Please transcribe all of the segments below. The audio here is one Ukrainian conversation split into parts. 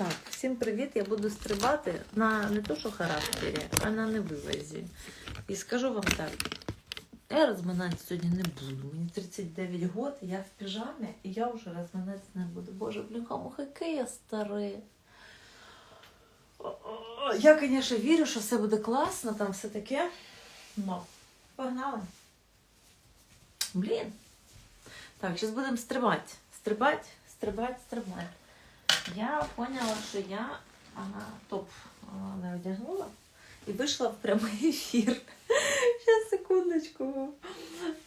Так, всім привіт! Я буду стрибати на не то, що характері, а на невивазі. І скажу вам так: я розминатися сьогодні не буду. Мені 39 років, я в піжамі, і я вже розминатися не буду. Боже, бляха, який я старий. Я, звісно, вірю, що все буде класно, там все таке. Но погнали. Блін. Так, зараз будемо стрибати. Стрибати, стрибати, стрибати. Я поняла, що я ага, топ а, не одягнула і вийшла в прямий ефір. Зараз секундочку.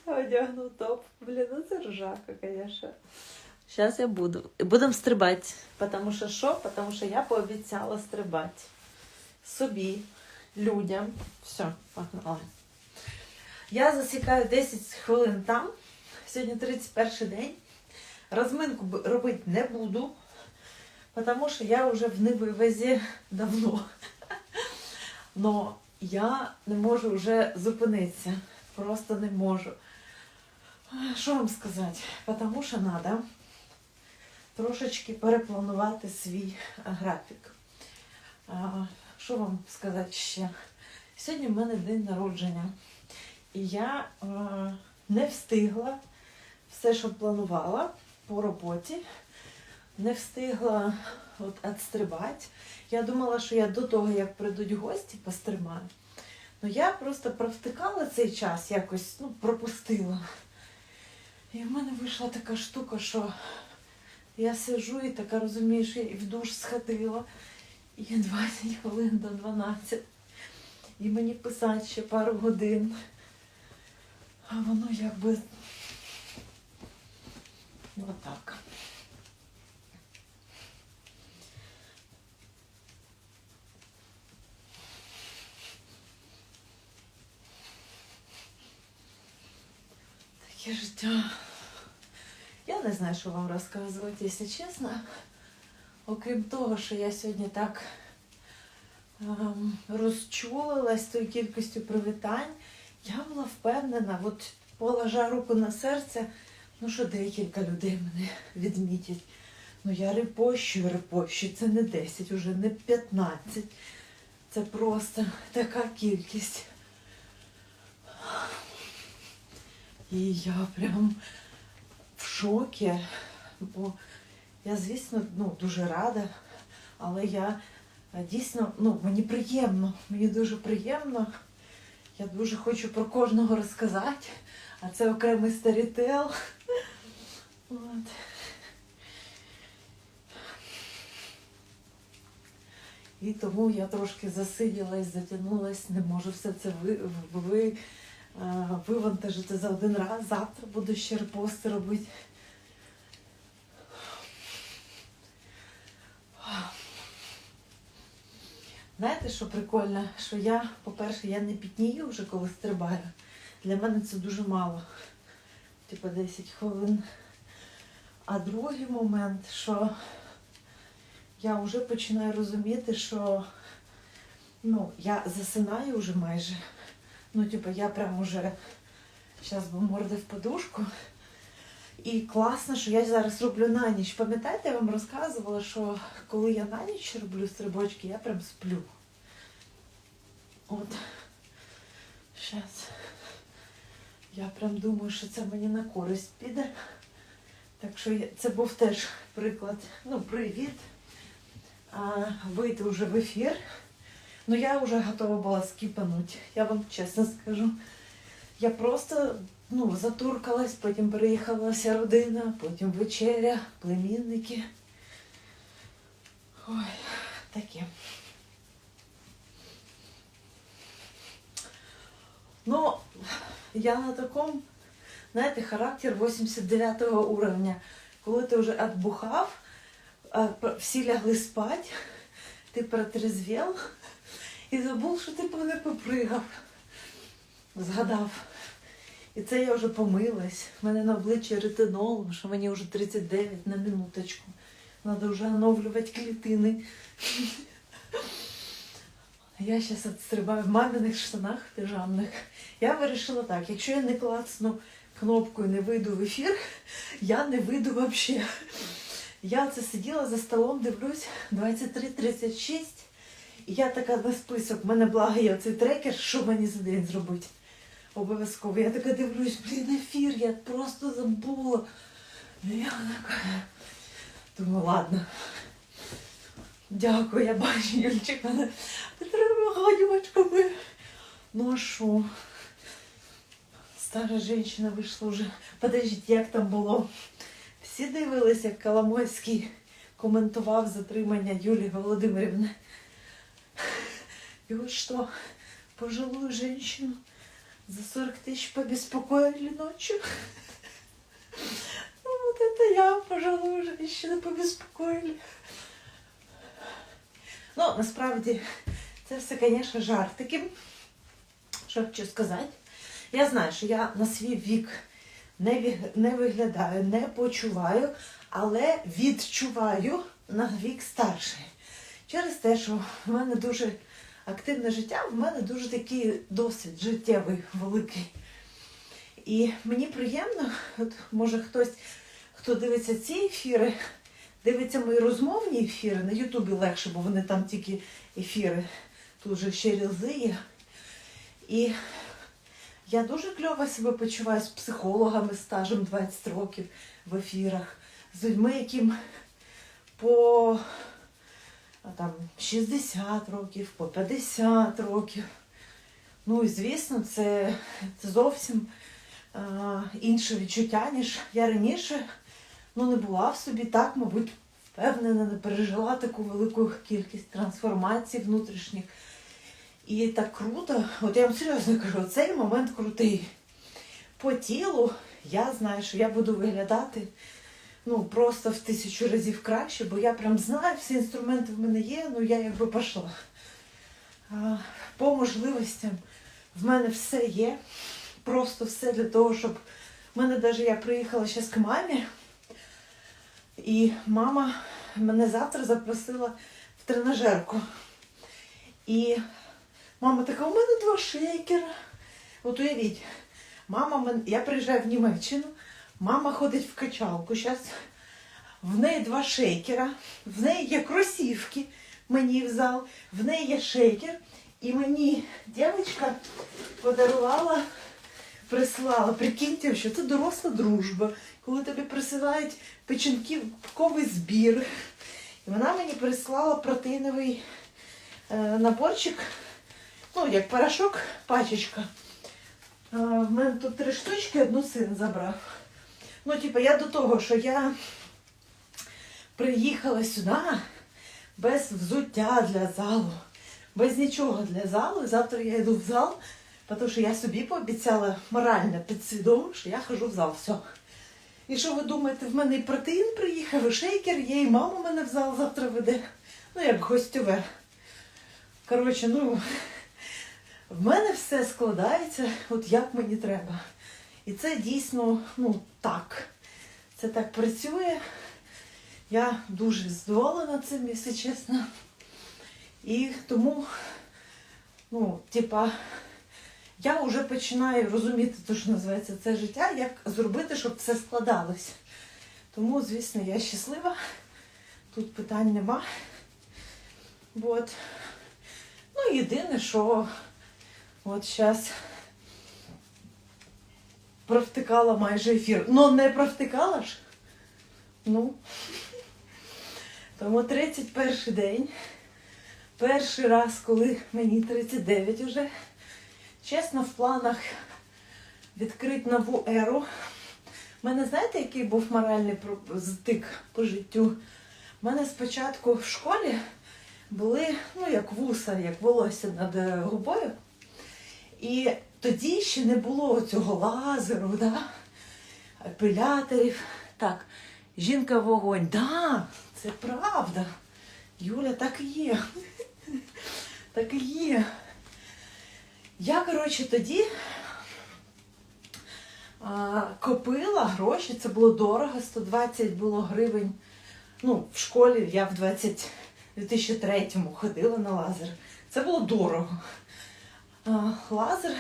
Одягну топ. Блін, ну це ржака, звісно. Зараз я буду. Будемо стрибати. Тому що що? Тому що я пообіцяла стрибати. Собі, людям. Все, погнали. Я засікаю 10 хвилин там. Сьогодні 31 день. Розминку робити не буду. Потому що я вже в невивозі давно. Но я не можу вже зупинитися. Просто не можу. Що вам сказати? Потому що треба трошечки перепланувати свій графік. Що вам сказати ще? Сьогодні в мене день народження. І я не встигла все, що планувала по роботі не встигла от відстрибати. Я думала, що я до того, як прийдуть гості, пострибаю. Ну я просто провтикала цей час, якось ну, пропустила. І в мене вийшла така штука, що я сиджу і така розумію, що я і в душ сходила. І 20 хвилин до 12. І мені писати ще пару годин. А воно якби отак. Таке життя. Я не знаю, що вам розказувати, якщо чесно. Окрім того, що я сьогодні так ем, розчулилась тою кількістю привітань, я була впевнена, от положа руку на серце, ну що декілька людей мене відмітять. Ну я репощу, репощу, це не 10, уже не 15. Це просто така кількість. І я прям шокі, бо я, звісно, ну, дуже рада, але я дійсно, ну, мені приємно, мені дуже приємно. Я дуже хочу про кожного розказати, а це окремий старітел. От. І тому я трошки засиділась, затягнулась, не можу все це ви, ви, е, вивантажити за один раз. Завтра буду ще репости робити. Знаєте, що прикольно? Що я, по-перше, я не пітнію вже, коли стрибаю. Для мене це дуже мало. Типа 10 хвилин. А другий момент, що я вже починаю розуміти, що ну, я засинаю вже майже. Ну, типу, я прям уже зараз бо морди в подушку. І класно, що я зараз роблю на ніч. Пам'ятаєте, я вам розказувала, що коли я на ніч роблю стрибочки, я прям сплю. От. Зараз. Я прям думаю, що це мені на користь піде. Так що це був теж приклад. Ну, привіт. А, вийти вже в ефір. Ну, я вже готова була скіпанути. Я вам чесно скажу. Я просто ну, затуркалась, потім приїхала вся родина, потім вечеря, племінники. Ой, таке. Ну, я на такому, знаєте, характер 89-го уровня. Коли ти вже відбухав, всі лягли спати, ти протрезвел і забув, що ти не попригав. Згадав. І це я вже помилась. У мене на обличчі ретинол, що мені вже 39 на минуточку. Треба вже оновлювати клітини. Я зараз відстрибаю в маминих штанах піжамних. Я вирішила так, якщо я не клацну кнопку і не вийду в ефір, я не вийду взагалі. Я оце сиділа за столом, дивлюсь 23.36. І я така на список, в мене благо є оцей трекер, що мені за день зробити. Обов'язково. Я така дивлюсь, блін, ефір, я просто забула. І Я така. Думаю, ладно. Дякую, я бачу, Юльчик, мене треба гадювачками. Ну а що? Стара жінка вийшла вже. Подождіть, як там було? Всі дивилися, як Коломойський коментував затримання Юлії Володимирівни. И вот что, пожилую женщину за 40 тысяч побеспокоили ночью. Ну, вот это я, пожилую женщину побеспокоили. Ну, насправді, це все, звісно, жартики. Що хочу сказати. Я знаю, що я на свій вік не, не виглядаю, не почуваю, але відчуваю на вік старший. Через те, що в мене дуже активне життя, в мене дуже такий досвід життєвий великий. І мені приємно, от може хтось, хто дивиться ці ефіри, дивиться мої розмовні ефіри, на Ютубі легше, бо вони там тільки ефіри, тут же ще рілзи є. І я дуже кльово себе почуваю з психологами стажем 20 років в ефірах, з людьми, яким по там, 60 років, по 50 років. Ну і звісно, це, це зовсім а, інше відчуття, ніж я раніше ну, не була в собі так, мабуть, впевнена, не пережила таку велику кількість трансформацій внутрішніх. І так круто, от я вам серйозно кажу, цей момент крутий. По тілу я знаю, що я буду виглядати ну, просто в тисячу разів краще, бо я прям знаю, всі інструменти в мене є, ну я якби пішла. По можливостям в мене все є. Просто все для того, щоб. В мене навіть я приїхала зараз к мамі, і мама мене завтра запросила в тренажерку. І мама така, у мене два шейкера. От уявіть, мама, мен- я приїжджаю в Німеччину, мама ходить в качалку. Зараз в неї два шейкера, в неї є кросівки, мені в зал, в неї є шейкер, і мені дівчинка подарувала, прислала. Прикиньте, що це доросла дружба, коли тобі присилають печінковий збір. І вона мені прислала протеїновий е, наборчик, ну, як порошок, пачечка. А, в мене тут три штучки, одну син забрав. Ну, типу, я до того, що я приїхала сюди без взуття для залу, без нічого для залу. Завтра я йду в зал, тому що я собі пообіцяла морально підсвідомо, що я хожу в зал. Все. І що ви думаєте, в мене і протеїн приїхав, і шейкер є, і мама мене в зал завтра веде. Ну, як гостьове. Коротше, ну, в мене все складається, от як мені треба. І це дійсно, ну, так. Це так працює. Я дуже задоволена цим, якщо чесно. І тому, ну, типа, я вже починаю розуміти те, що називається це життя, як зробити, щоб все складалось. Тому, звісно, я щаслива. Тут питань нема. От. Ну, єдине, що от зараз провтикала майже ефір. Ну, не провтикала ж. Ну. Тому 31 день. Перший раз, коли мені 39 уже. Чесно, в планах відкрити нову еру. У мене, знаєте, який був моральний про- по життю? У мене спочатку в школі були, ну, як вуса, як волосся над е, губою. І тоді ще не було цього лазеру, да? апеляторів. Так, жінка вогонь. Да, це правда. Юля, так і є. Так і є. Я, коротше, тоді а, копила гроші, це було дорого, 120 було гривень. Ну, в школі я в 20, 2003-му ходила на лазер. Це було дорого. А, лазер.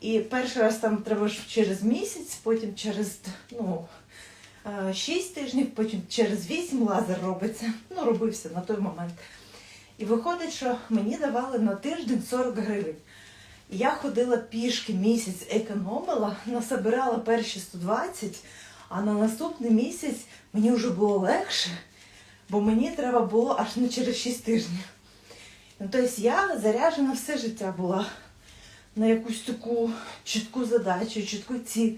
І перший раз там треба ж через місяць, потім через ну, 6 тижнів, потім через 8 лазер робиться. Ну, робився на той момент. І виходить, що мені давали на тиждень 40 гривень. Я ходила пішки місяць, економила, насобирала перші 120, а на наступний місяць мені вже було легше, бо мені треба було аж не через 6 тижнів. Ну, тобто я заряджена все життя була на якусь таку чітку задачу, чітку ціль.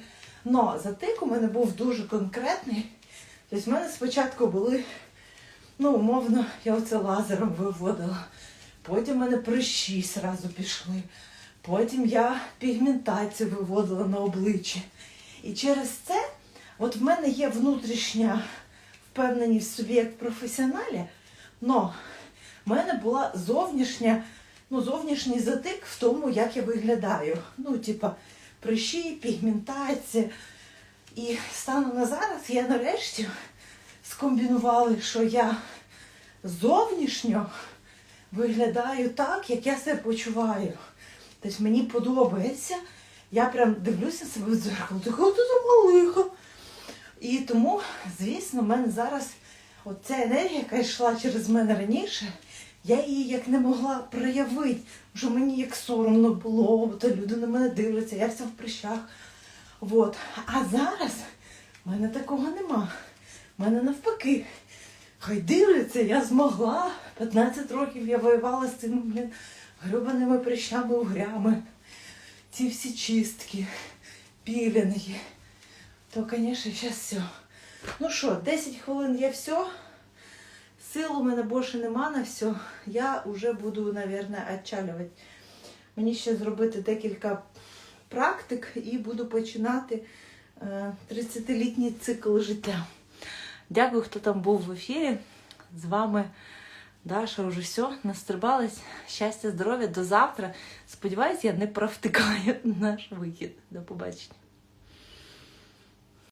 Но затик у мене був дуже конкретний. Тобто в мене спочатку були, ну, умовно, я оце лазером виводила. Потім в мене прищі зразу пішли. Потім я пігментацію виводила на обличчі. І через це, от в мене є внутрішня впевненість в собі як професіоналі, но в мене була зовнішня, ну, зовнішній затик в тому, як я виглядаю. Ну, типа, прищі, пігментація. І станом на зараз я нарешті скомбінувала, що я зовнішньо виглядаю так, як я себе почуваю. Тобто мені подобається. Я прям дивлюся себе в дзеркало, така ти малиха. І тому, звісно, в мене зараз оця енергія, яка йшла через мене раніше, я її як не могла проявити. Що мені як соромно було, то люди на мене дивляться, я вся в прищах. От. А зараз в мене такого нема. В мене навпаки. Хай дивляться, я змогла. 15 років я воювала з цими блін, гребаними прищами угрями. Ці всі чистки, пілінги. То, звісно, зараз все. Ну що, 10 хвилин є все. Сил у мене більше нема на все. Я вже буду, мабуть, відчалювати. Мені ще зробити декілька практик і буду починати е, 30-літній цикл життя. Дякую, хто там був в ефірі. З вами Даша вже все, настрибалась. Щастя, здоров'я, до завтра. Сподіваюсь, я не провтикаю наш вихід. До побачення.